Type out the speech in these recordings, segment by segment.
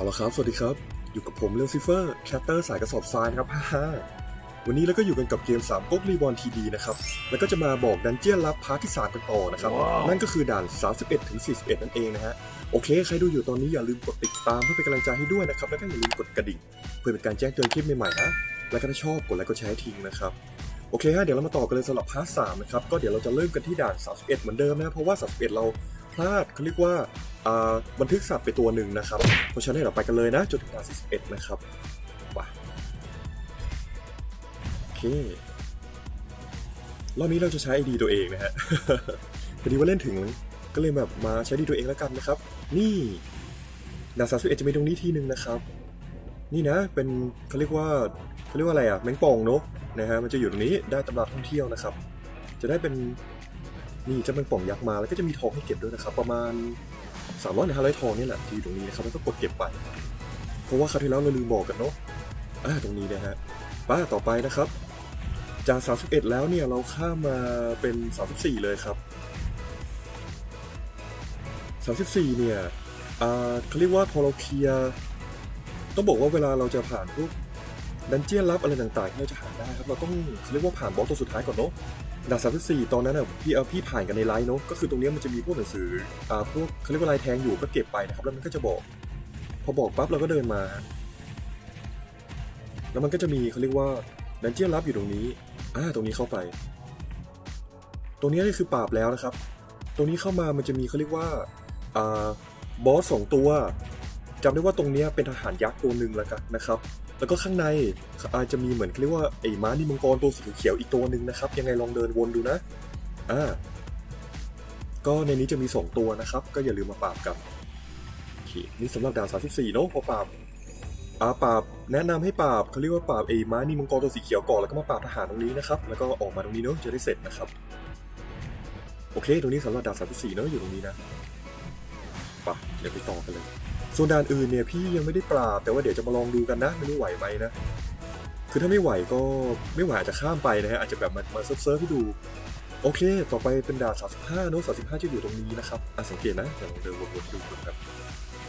เอาละครับ สวัสดีครับ อยู่กับผมเลซิเฟอร์แคตเตอร์สายกระสอบทรายนะครับฮ่าๆวันนี้เราก็อยู่กันกับเกม 3ก๊กรีบอลทีดีนะครับ แล้วก็จะมาบอกดันเจียนลับพาร์ทที่3กันต่อนะครับ นั่นก็คือด่าน 31ถึง41 นั่นเองนะฮะ โอเค ใครดูอยู่ตอนนี้อย่าลืมกดติดตามเพื่อเป็นกำลังใจให้ด้วยนะครับ แล้วก็อย่าลืมกดกระดิ่งเพื่อเป็นการแจ้งเตือนคลิปใหม่ๆนะ แล้วก็ถ้าชอบกดไลค์กดแชร์ให้ทิ้งนะครับโอเคฮะเดี๋ยวเรามาต่อกันเลยสำหรับพาร์ทสามนะครับก็เดี๋ยวเราจะเริ่มกันที่ด่าน 31 เหมือนเดิมนะเพราะว่า 31 เรา พลาดเขาเรียกว่าบันทึกสับไปตัวหนึ่งนะครับ เพราะฉะนั้นเดี๋ยวเราไปกันเลยนะจนถึงด่าน41 นะครับไปโอเครอบนี้เราจะใช้ไอดีตัวเองนะฮะพอดีว่าเล่นถึงก็เลยแบบมาใช้ดีตัวเองแล้วกันนะครับ นี่ด่าน31จะมีตรงนี้ที่หนึ่งนะครับ นี่นะเป็นเขาเรียกว่าเขาเรียกว่าอะไรอะแมงป่องเนอะนะฮะมันจะอยู่ตรงนี้ได้ตำราท่องเที่ยวนะครับ จะได้เป็น นี่จะเป็นป่องยักษ์มาแล้วก็จะมีทองให้เก็บด้วยนะครับ ประมาณ3 0 0ถึง500ทองนี่แหละที่อยู่ตรงนี้นะครับแล้วก็กดเก็บไป เพราะว่าคราวที่แล้วเราลืมบอกกันเนาะอ่าตรงนี้นะฮะป้าต่อไปนะครับ จาก 31 แล้วเนี่ยเราข้ามมาเป็น 34 เลยครับ 34 เนี่ยอ่าเขาเรียกว่าพอเราเคลียร์ต้องบอกว่าเวลาเราจะผ่านพวก ดันเจียนลับอะไรต่างๆที่เราจะหาได้ครับเราต้องเขาเรียกว่าผ่านบอกตัวสุดท้ายก่อนเนาะดานสามสิบสี่ตอนนั้นอะพี่เอาพี่ผ่านกันในไลน์เนาะก็คือตรงนี้มันจะมีพวกหนังสืออ่าพวกเขาเรียกว่าลายแทงอยู่ก็เก็บไปนะครับแล้วมันก็จะบอก พอบอกปั๊บเราก็เดินมา แล้วมันก็จะมีเขาเรียกว่าดันเจียนลับอยู่ตรงนี้อ่าตรงนี้เข้าไป ตรงนี้ก็คือปราบแล้วนะครับ ตรงนี้เข้ามามันจะมีเขาเรียกว่าอ่าบอสสองตัวจำได้ว่าตรงเนี้ยเป็นทหารยักษ์ตัวหนึ่งแล้วกันนะครับ แล้วก็ข้างในอาจจะมีเหมือนเรียกว่าไอ้ม้านิมังกรตัวสีเขียวอีกตัวหนึ่งนะครับ ยังไงลองเดินวนดูนะอ่าก็ในนี้จะมี 2 ตัวนะครับ ก็อย่าลืมมาปราบกันโอเคนี่สำหรับด่าน34เนอะพอปราบอ่าปราบแนะนำให้ปราบเขาเรียกว่าปราบไอ้ม้านิมังกรตัวสีเขียวก่อนแล้วก็มาปราบทหารตรงนี้นะครับ แล้วก็ออกมาตรงนี้เนอะจะได้เสร็จนะครับ โอเค ตรงนี้สำหรับด่าน34เนอะอยู่ตรงนี้นะไปะเดี๋ยวไปต่อกันเลย ส่วนด่านอื่นเนี่ยพี่ยังไม่ได้ปราบ แต่ว่าเดี๋ยวจะมาลองดูกันนะ ไม่รู้ไหวไหมนะ คือถ้าไม่ไหวก็ไม่ไหวอาจจะข้ามไปนะฮะอาจจะแบบมามาเซิร์ฟเซิร์ฟให้ดู โอเค ต่อไปเป็นด่าน35เนอะ35 จะอยู่ตรงนี้นะครับอะสังเกตนะเดี๋ยวเดินวนๆดูนะครับ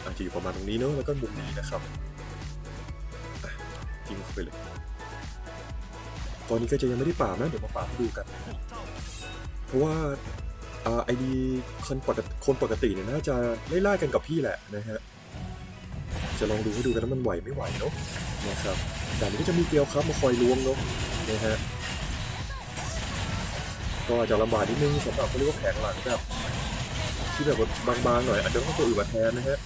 อาจจะอยู่ประมาณตรงนี้เนอะแล้วก็มุมนี้นะครับอะจิ้มเข้าไปเลย ตอนนี้ก็จะยังไม่ได้ปรานะเดี๋ยวมาปราให้ดูกัน เพราะว่าอ่าไอดีคนปกติคนปกติเนี่ยน่าจะไล่ๆกันกับพี่แหละนะฮะ จะลองดูให้ดูกันว่ามันไหวไม่ไหวเนาะนะครับด่านนี้ก็จะมีเกลียวครับมาคอยล้วงเนาะนะฮะก็อาจจะลำบากนิดนึงสำหรับเขาเรียกว่าแผงหลังแบบที่แบบบางๆหน่อยอาจจะต้องตัวอื่นมาแทนนะฮะ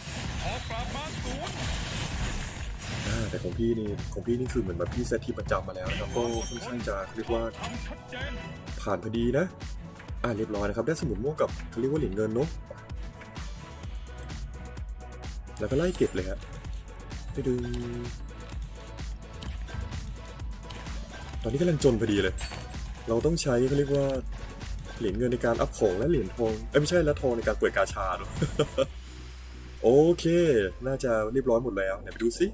แต่ของพี่นี่ของพี่นี่คือเหมือนแบบพี่เซตที่ประจำมาแล้วนะครับก็ค่อนข้างจะเรียกว่าผ่านพอดีนะอ่าเรียบร้อยนะครับ ได้สมุดม่วงกับเขาเรียกว่าเหรียญเงินเนาะแล้วก็ไล่เก็บเลยฮะไป ดึงตอนนี้กำลังจนพอดีเลย เราต้องใช้เขาเรียกว่าเหรียญเงินในการอัพของและเหรียญทองเอ้ยไม่ใช่และทองในการเปิดกาชาเนาะโอเค น่าจะเรียบร้อยหมดแล้วไหนไปดูสิ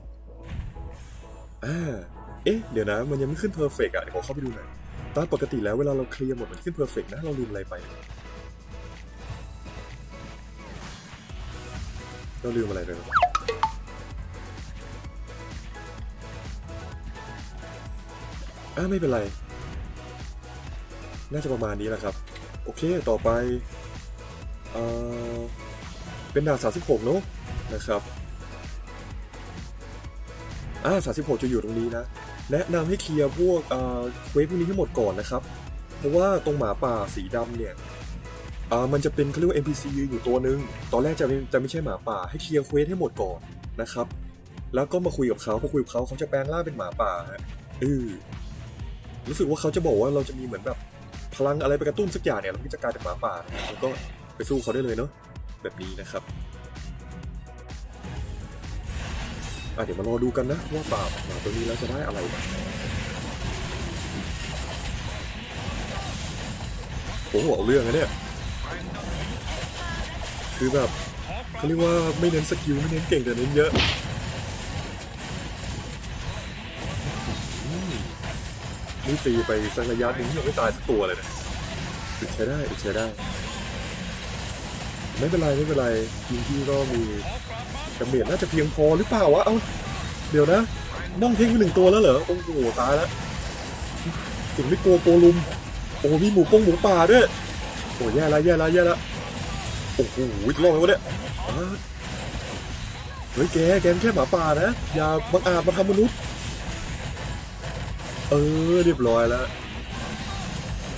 อ่าเอ๊ะ เดี๋ยวนะ มันยังไม่ขึ้นเพอร์เฟกอะ เดี๋ยวขอเข้าไปดูหน่อย ตามปกติแล้วเวลาเราเคลียร์หมดมันขึ้นเพอร์เฟกนะ เราลืมอะไรไป เราลืมอะไรไป อ่าไม่เป็นไร น่าจะประมาณนี้แหละครับ โอเคต่อไปเออเป็นด่าน36เนอะนะครับอ่า36 จะอยู่ตรงนี้นะ แนะนำให้เคลียร์พวกเอ่อเควสพวกนี้ให้หมดก่อนนะครับ เพราะว่าตรงหมาป่าสีดำเนี่ยอ่ามันจะเป็นเขาเรียกว่า NPC ยืนอยู่ตัวหนึ่งตอนแรกจะจะไม่ใช่หมาป่า ให้เคลียร์เควสให้หมดก่อนนะครับ แล้วก็มาคุยกับเขาพอคุยกับเขาเขาจะแปลงร่างเป็นหมาป่าฮะเออ รู้สึกว่าเขาจะบอกว่าเราจะมีเหมือนแบบพลังอะไรไปกระตุ้นสักอย่างเนี่ยเราก็จะกลายเป็นหมาป่านะแล้วก็ไปสู้เขาได้เลยเนาะแบบนี้นะครับอะเดี๋ยวมารอดูกันนะว่าป่าหมาตัวนี้แล้วจะได้อะไรบ้างโอ้โหเอาเรื่องนะเนี่ยคือแบบเขาเรียกว่าไม่เน้นสกิลไม่เน้นเก่งแต่เน้นเยอะ นี่ตีไปสักระยะหนึงยังไม่ตายสักตัวเลยนะอึดใช้ได้อึดใช้ได้ ไม่เป็นไรไม่เป็นไรทีมพี่ก็มีดาเมจน่าจะเพียงพอหรือเปล่าวะ เอ้าเดี๋ยวนะน้องเทงไปหนึ่งตัวแล้วเหรอ โอ้โหตายแล้วถึงไม่กลัวโปรลุม โอ้มีหมูกงหมูป่าด้วย โอ้แย่ละแย่ละแย่ละโอ้โหจะรอดไหมวะเนี่ยเฮ้ยแกแกมแค่หมาป่านะ อย่าบังอาจมาทำมนุษย์ เออเรียบร้อยแล้ว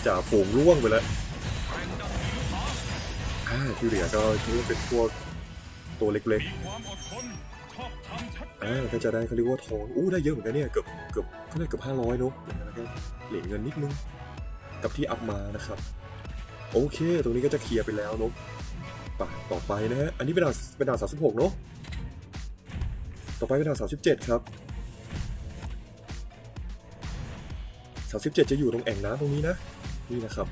จ่าฝูงร่วงไปแล้วอ่าที่เหลือก็คือเป็นพวกตัวเล็กๆอ่าก็จะได้เขาเรียกว่าทองอู้ได้เยอะเหมือนกันเนี่ยเกือบเกือบเท่าไหร่เกือบห้าร้อยเนอะแล้วก็เหรียญเงินนิดนึงกับที่อัพมานะครับ โอเค ตรงนี้ก็จะเคลียร์ไปแล้วเนอะไปต่อไปนะฮะอันนี้เป็นดานเป็นดานสามสิบหกเนอะต่อไปเป็นดานสามสิบเจ็ดครับ สามสิบเจ็ดจะอยู่ตรงแอ่งน้ำตรงนี้นะ นี่นะครับ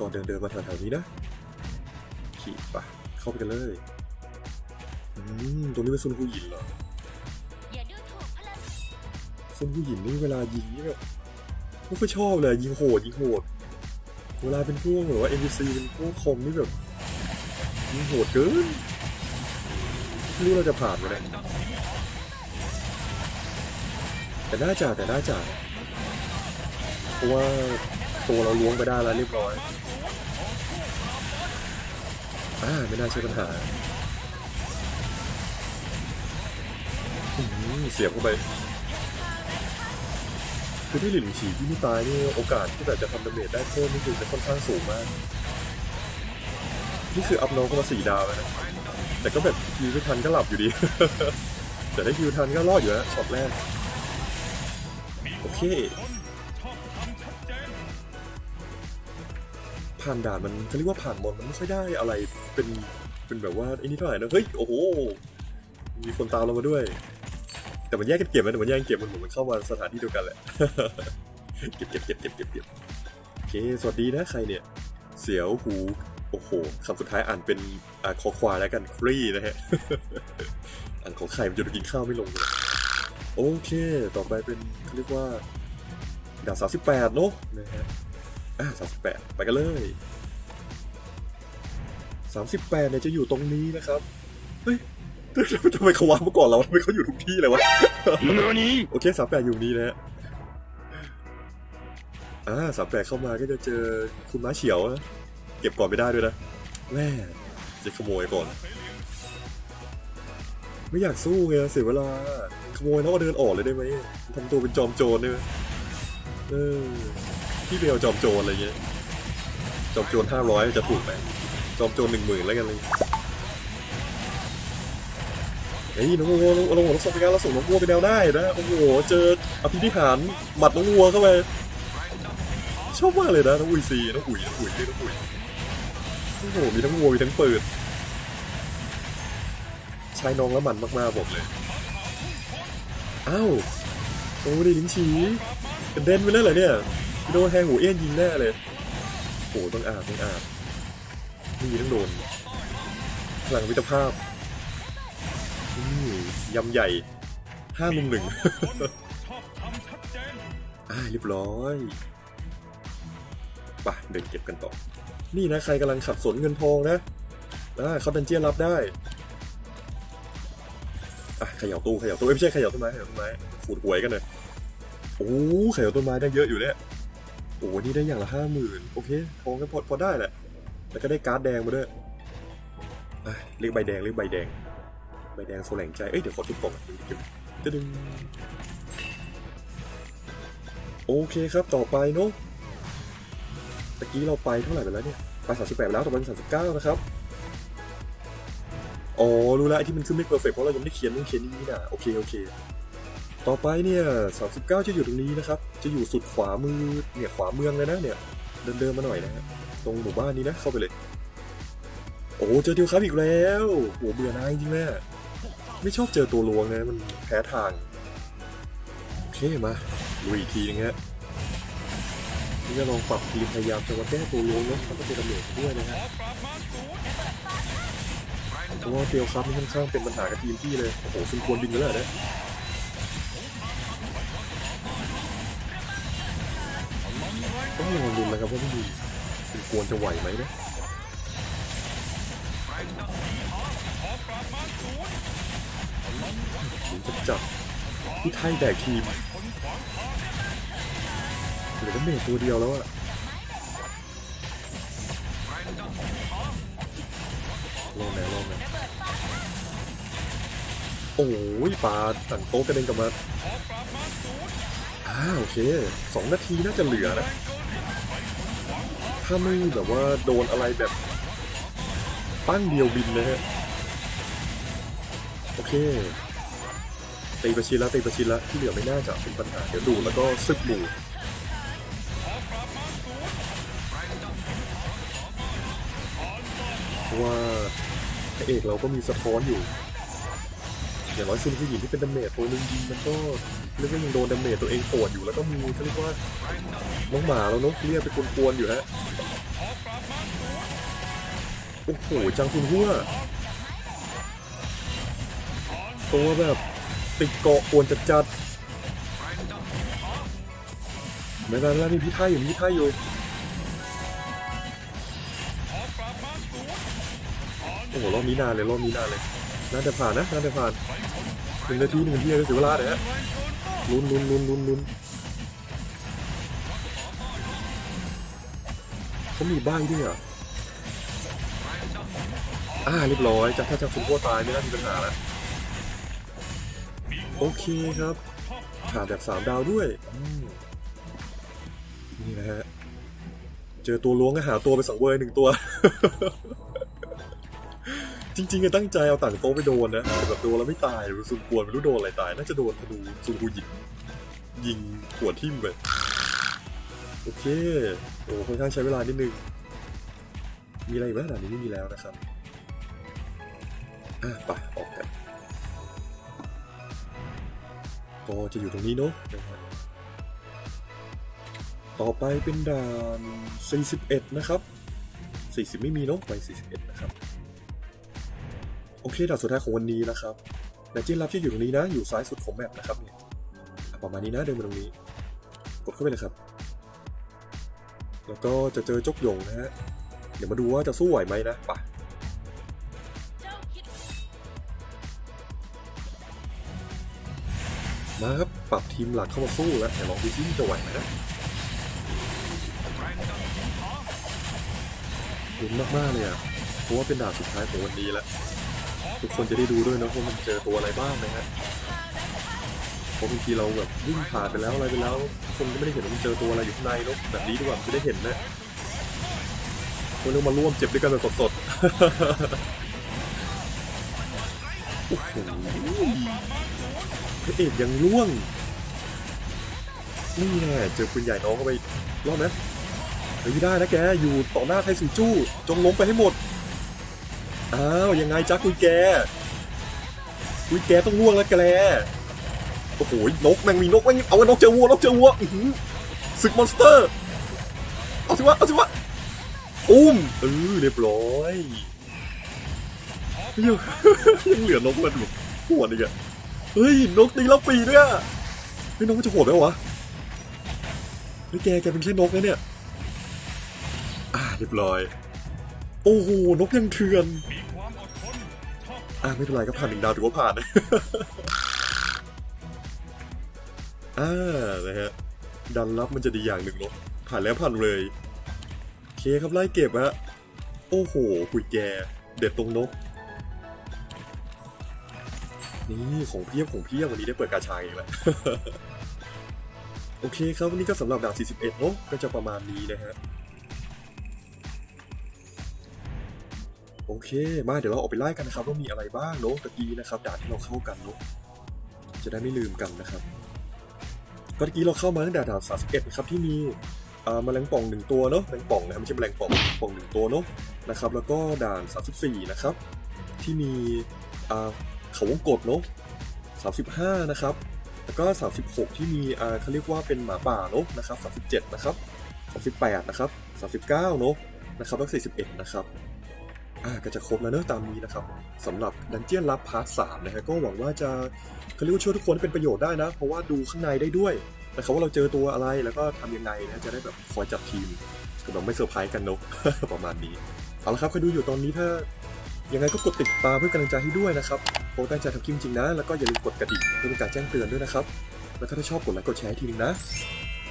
ก่อนเดินเดินมาแถวๆนี้นะ ขี่ปะเข้าไปกันเลยอืมตรงนี้เป็นซุนฮูหยินเหรอซุนฮูหยินนี่เวลายิงนี่แบบไม่ค่อยชอบเลยยิงโหดยิงโหด เวลาเป็นพวกหรือว่า NPC เป็นพวกคอมนี่แบบยิงโหดเกินไม่รู้เราจะผ่านไหมเนะแต่น่าจะแต่น่าจะ เพราะว่าตัวเราล้วงไปได้แล้วเรียบร้อยอ่าไม่น่าใช่ปัญหาเสียบเข้าไปคือที่หลินฉีที่ไม่ตายนี่โอกาสที่แบบจะทำดาเมจได้เพิ่มนี่คือจะค่อนข้างสูงมาก นี่คืออัพน้องเข้ามาสี่ดาวแล้วนะแต่ก็แบบคิวไม่ทันก็หลับอยู่ดี แต่ได้คิวทันก็รอดอยู่นะช็อตแรก โอเค ผ่านด่านมันเขาเรียกว่าผ่านมอนมันไม่ค่อยได้อะไรเป็นเป็นแบบว่าไอ้นี่เท่าไหร่นะเฮ้ยโอ้โหมีคนตามเรามาด้วย แต่มันแยกกันเก็บนะแต่มันแยกกันเก็บมันเหมือนมันเข้ามาสถานที่เดียวกันแหละเก็บเก็บเก็บเก็บเก็บเก็บโอเคสวัสดีนะใครเนี่ย เสียวหูโอ้โหคำสุดท้ายอ่านเป็นอ่าคอควายแล้วกันครีนะฮะอ่านของไข่มันจะกินข้าวไม่ลงเลยโอเค ต่อไปเป็นเขาเรียกว่าดาบสามสิบแปดเนอะนะฮะ อะสามสิบแปดไปกันเลยสามสิบแปดเนี่ยจะอยู่ตรงนี้นะครับ เฮ้ยทำไมเขาวางมาก่อนเราทำไมเขาอยู่ทุกที่เลยวะโอเคสามแปดอยู่นี้นะฮะอ่าสามแปดเข้ามาก็จะเจอคุณม้าเฉียวนะเก็บก่อนไม่ได้ด้วยนะแม่จะขโมยก่อน ไม่อยากสู้ไงเสียเวลา ขโมยแล้วก็เดินออกเลยได้ไหมทำตัวเป็นจอมโจรเนี่ยเออ พี่เบลจอมโจรอะไรเงี้ยจอมโจรห้าร้อยจะถูกไหมจอมโจรหนึ่งหมื่นแล้วกันเลยเฮ้ยน้องวัวน้องน้องวัวต้องส่งไปการเราส่งน้องวัวไปแนวได้นะโอ้โหเจออภินิหารหมัดน้องวัวเข้าไปชอบมากเลยนะน้องอุยซีน้องอุ๋ยน้องอุ๋ยน้องอุ๋ยโอ้โหมีทั้งวัวมีทั้งปืนใช้น้องแล้วมันมากๆบอกเลยอ้าวโอ้ดิลิ้นฉีกระเด็นไปเลยเหรอเนี่ย โดนแทงหัวเอี้ยนยิงแน่เลยโอ้ต้องอาบต้องอาบนี่ต้องโดนพลังวิตรภาพนี่ยำใหญ่ห้ามุมหนึ่งอ่าเรียบร้อยไปเดินเก็บกันต่อ นี่นะใครกำลังขัดสนเงินทองนะอ่าเขาดันเจียนรับได้อะขย่าตู้ขย่าตู้ไม่ใช่ขย่าต้นไม้ขย่าต้นไม้ขูดหวยกันเลยโอ้ขย่าต้นไม้ได้เยอะอยู่เนี่ย โอ้นี่ได้อย่างละห้าหมื่นโอเคทองก็พอพอได้แหละ แล้วก็ได้การ์ดแดงมาด้วยเรียกใบแดงเรียกใบแดง ใบแดงโซแหลงใจ เอ้ยเดี๋ยวขอทุบกล่องอะเก็บจะดึงโอเคครับต่อไปเนาะตะกี้เราไปเท่าไหร่ไปแล้วเนี่ย ไปสามสิบแปดแล้วต่อไปสามสิบเก้านะครับ อ๋อ รู้แล้วไอ้ที่มันขึ้นไม่เพอร์เฟกเพราะเรายังไม่ได้เขียนเรื่องเขียนนี่นะโอเค โอเค ต่อไปเนี่ย39จะอยู่ตรงนี้นะครับ จะอยู่สุดขวามือเนี่ยขวาเมืองเลยนะเนี่ย เดินเดินมาหน่อยนะฮะตรงหมู่บ้านนี้นะเข้าไปเลย โอ้เจอดียวครับอีกแล้วโอ้เบื่อนายจริงแม่ไม่ชอบเจอตัวลวงนะมันแพ้ทางโอเคมาลุยอีกทีนึงฮะนี่จะลองปรับทีมพยายามจะมาแก้ตัวลวงเนาะแล้วก็เจอดาเมจด้วยนะฮะเพราะว่าเกลครับนี่ค่อนข้างเป็นปัญหากับทีมพี่เลยโอ้โหคุณควรบินกันเลยเหรอเนี่ย ต้องลองดูนะครับว่าพี่ดีคุณควรจะไหวไหมนะถึงจะจับพี่ไทยแบกทีมเหลือแต่เมทตัวเดียวแล้วอะรอบไหนรอบไหนโอ้ยปลาตั้งโต๊ะกระเด็นกลับมาอ่าโอเคสองนาทีน่าจะเหลือนะ ถ้าไม่แบบว่าโดนอะไรแบบปั้งเดียวบินนะฮะโอเคตีประชิดแล้วตีประชิดแล้วที่เหลือไม่น่าจะเป็นปัญหาเดี๋ยวดูแล้วก็ซึกหมู่ว่าพระเอกเราก็มีสะท้อนอยู่ อย่างน้อยซุนผู้หญิงที่เป็นดาเมจตัวหนึงยิงมันก็ เรียกว่ยังโดนดาเมจตัวเองปวดอยู่แล้วก็มีเขาเรียกว่าน้องหมาแล้วเนกเรียกเป็นกวนๆอยู่ฮะโอ้โหจังซุนหัวตัวแบบติดเกาะปวนจัดๆไม่นานแล้วนี่พี่ท่ายอยู่พี่ท่ายอยู่โอ้โหรอบนี้นานเลยรอบนี้นานเลยน่าจะผ่านนะน่าจะผ่านหนึ่งนาทีหนึ่งนาทีก็เสียเวลาเลยฮะ ลุ้นลุ้นลุ้นลุ้นลุ้นเขามีใบ้ด้วยเหรออ่าเรียบร้อยจากถ้าจะฟุนโคตายไม่น่ามีปัญหาแล้วโอเคครับผ่านแบบสามดาวด้วยนี่นะฮะ เจอตัวล้วงก็หาตัวไปสังเวยหนึ่งตัว จริงๆก็ตั้งใจเอาต่างโต๊ะไปโดนนะแต่แบบโดนแล้วไม่ตายซุนกวนไม่รู้โดนอะไรตาย น่าจะโดนธนูซุนกูหยิงยิงหัวทิ่มไปโอเค โอ้ค่อนข้างใช้เวลานิดนึง มีอะไรอีกไหมขนาดนี้ไม่มีแล้วนะครับอะไปออกกันก็จะอยู่ตรงนี้เนาะต่อไปเป็นด่าน 41 นะครับ 40 ไม่มีเนาะไป 41 นะครับ โอเคด่านสุดท้ายของวันนี้นะครับนายจิ้นรับที่อยู่ตรงนี้นะ อยู่ซ้ายสุดของแมปนะครับเนี่ยประมาณนี้นะเดินมาตรงนี้ กดเข้าไปเลยครับ แล้วก็จะเจอจกหยงนะฮะเดี๋ยวมาดูว่าจะสู้ไหวไหมนะปเจ้าคิดมาครับปรับทีมหลักเข้ามาสู้แล้วเดี๋ยวลองดูซิจะไหวไหมนะลุ้นมากๆเลยอะเพราะว่าเป็นด่านสุดท้ายของวันนี้แล้ว ทุกคนจะได้ดูด้วยนะว่ามันเจอตัวอะไรบ้างนะฮะเพราะบางทีเราแบบวิ่งผ่านไปแล้วอะไรไปแล้ว คนก็ไม่ได้เห็นว่ามันเจอตัวอะไรอยู่ข้างในเนอะแบบนี้ดีกว่ามันจะได้เห็นนะคนเรามาร่วมเจ็บด้วยกันแบบสดๆโอ้โหพระเอกยังร่วงนี่แน่เจอปืนใหญ่น้องเข้าไปรอดไหมเฮ้ยไม่ได้นะแกอยู่ต่อหน้าไทสูจู้จงล้มไปให้หมด อ้าวยังไงจ๊ะคุยแก คุยแกต้องร่วงแล้วแกแลโอ้โหนกแมงมีนกแมงเอาไว้นกเจอวัวนกเจอวัวอื้มศึกมอนสเตอร์เอาสิวะเอาสิวะอุ้มเออเรียบร้อยยังยังเหลือนกมันแบบปวดอีกอะเฮ้ยนกตีแล้วปีด้วยอะเฮ้ยนกมันจะโหดไหมวะเฮ้ยแกแกเป็นแค่นกนะเนี่ยอ่าเรียบร้อย โอ้โหนกยังเถื่อน อ่าไม่เป็นไรก็ผ่านหนึ่งดาวถือว่าผ่านอ่านะฮะดันรับมันจะดีอย่างหนึ่งเนาะผ่านแล้วผ่านเลยโอเคครับไล่เก็บฮะโอ้โหคุยแกเด็ดตรงนก นี่ของเพียบของเพียบวันนี้ได้เปิดกาชาอีกแล้วโอเคครับวันนี้ก็สำหรับด่าน41เนอะก็จะประมาณนี้นะฮะ โอเค มาเดี๋ยวเราออกไปไล่กันนะครับว่ามีอะไรบ้างเนอะตะกี้นะครับด่านที่เราเข้ากันเนอะจะได้ไม่ลืมกันนะครับก็ตะกี้เราเข้ามาตั้งแต่ด่าน31นะครับที่มีอ่าแมลงป่องหนึ่งตัวเนอะแมลงป่องนะครับไม่ใช่แมลงป่องป่องหนึ่งตัวเนอะนะครับแล้วก็ด่าน34นะครับที่มีเขาวงกดเนาะ35นะครับแล้วก็ 36 ที่มีเขาเรียกว่าเป็นหมาป่าเนาะนะครับ37นะครับ38นะครับ39เนาะนะครับแล้ว41นะครับ ก็จะครบแล้วเนอะตามนี้นะครับสำหรับดันเจียนลับพาร์ทสามนะฮะก็หวังว่าจะเขาเรียกว่าช่วยทุกคนเป็นประโยชน์ได้นะ เพราะว่าดูข้างในได้ด้วยนะครับว่าเราเจอตัวอะไรแล้วก็ทำยังไงนะจะได้แบบคอยจับทีมก็แบบไม่เซอร์ไพรส์กันเนอะประมาณนี้เอาละครับใครดูอยู่ตอนนี้ถ้ายังไงก็กดติดตามเพื่อกำลังใจให้ด้วยนะครับผมตั้งใจทำคลิปจริงนะ แล้วก็อย่าลืมกดกระดิ่งเพื่อเป็นการแจ้งเตือนด้วยนะครับ แล้วถ้าชอบกดไลค์กดแชร์ทีนึงนะ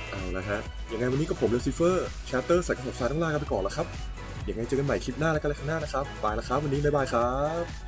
เอาละฮะ ยังไงวันนี้ก็ผมเลซิเฟอร์แชร์เตอร์สายกระสอบทรายต้องลาไปก่อนแล้วครับ ยังไงเจอกันใหม่คลิปหน้าแล้วกันเลยครั้งหน้านะครับบายแล้วครับ วันนี้บ๊ายบายครับ